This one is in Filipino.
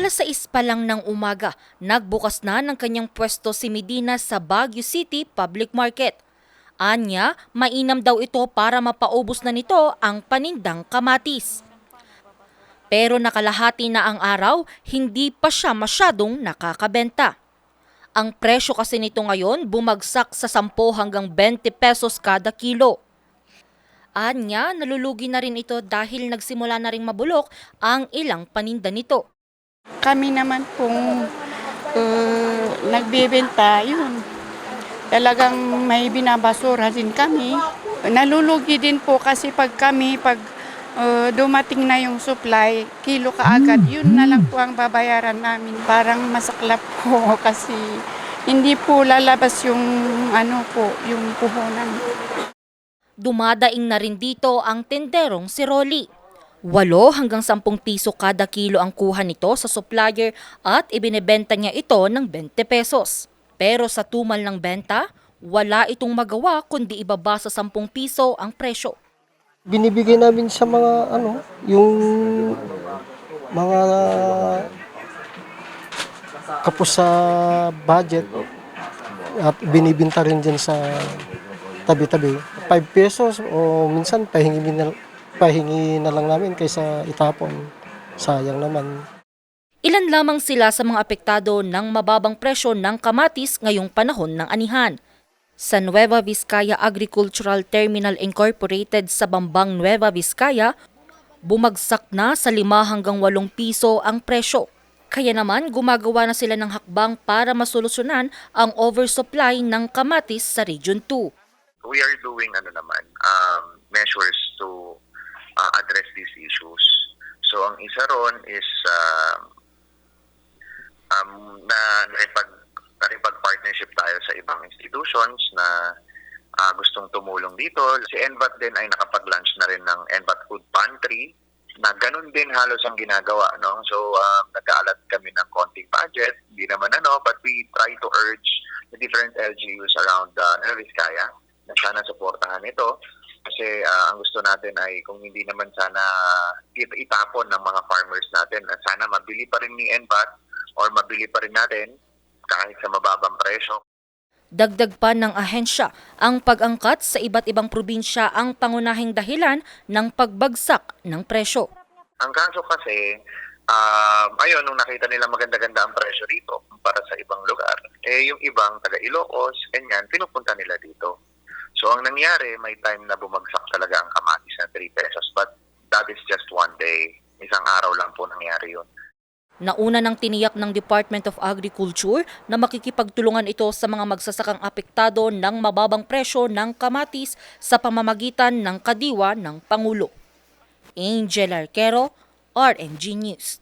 Alas 6 pa lang ng umaga, nagbukas na ng kanyang pwesto si Medina sa Baguio City Public Market. Anya, mainam daw ito para mapaubos na nito ang panindang kamatis. Pero nakalahati na ang araw, hindi pa siya masyadong nakakabenta. Ang presyo kasi nito ngayon bumagsak sa 10 hanggang 20 pesos kada kilo. Anya, nalulugi na rin ito dahil nagsimula na rin mabulok ang ilang paninda nito. Kami naman pong uh, nagbebenta, yun. Talagang may binabasura din kami. Nalulugi din po kasi pag kami, pag uh, dumating na yung supply, kilo kaagad, yun na lang po ang babayaran namin. Parang masaklap po kasi hindi po lalabas yung ano po, yung puhunan. Dumadaing na rin dito ang tenderong si Rolly. 8 hanggang 10 piso kada kilo ang kuha nito sa supplier at ibinebenta niya ito ng 20 pesos. Pero sa tumal ng benta, wala itong magawa kundi ibaba sa 10 piso ang presyo. binibigay namin sa mga ano, yung mga kapos sa budget at binibinta rin dyan sa tabi-tabi. 5 pesos o minsan pahingi pahingi na lang namin kaysa itapon. Sayang naman. Ilan lamang sila sa mga apektado ng mababang presyo ng kamatis ngayong panahon ng anihan. Sa Nueva Vizcaya Agricultural Terminal Incorporated sa Bambang Nueva Vizcaya, bumagsak na sa 5 hanggang 8 piso ang presyo. Kaya naman gumagawa na sila ng hakbang para masolusyonan ang oversupply ng kamatis sa Region 2. we are doing ano naman um, measures to address these issues. So ang isa ron is um, um, na nakipag nakipag-partnership tayo sa ibang institutions na uh, gustong tumulong dito. Si NVAT din ay nakapag-launch na rin ng NVAT Food Pantry na ganun din halos ang ginagawa. No? So, um, nag-aalat kami ng konting budget. Hindi naman ano, but we try to urge the different LGUs around uh, Nueva Vizcaya na sana suportahan ito. Kasi ah, ang gusto natin ay kung hindi naman sana it- itapon ng mga farmers natin, na sana mabili pa rin ni NVAT or mabili pa rin natin kahit sa mababang presyo. Dagdag pa ng ahensya, ang pag-angkat sa iba't ibang probinsya ang pangunahing dahilan ng pagbagsak ng presyo. Ang kaso kasi, um, ayun, nung nakita nila maganda-ganda ang presyo rito para sa ibang lugar, eh yung ibang taga Ilocos, ganyan, pinupunta nila. Ang nangyari, may time na bumagsak talaga ang kamatis na 3 pesos, but that is just one day. Isang araw lang po nangyari yun. Nauna nang tiniyak ng Department of Agriculture na makikipagtulungan ito sa mga magsasakang apektado ng mababang presyo ng kamatis sa pamamagitan ng kadiwa ng Pangulo. Angel Arquero, RNG News.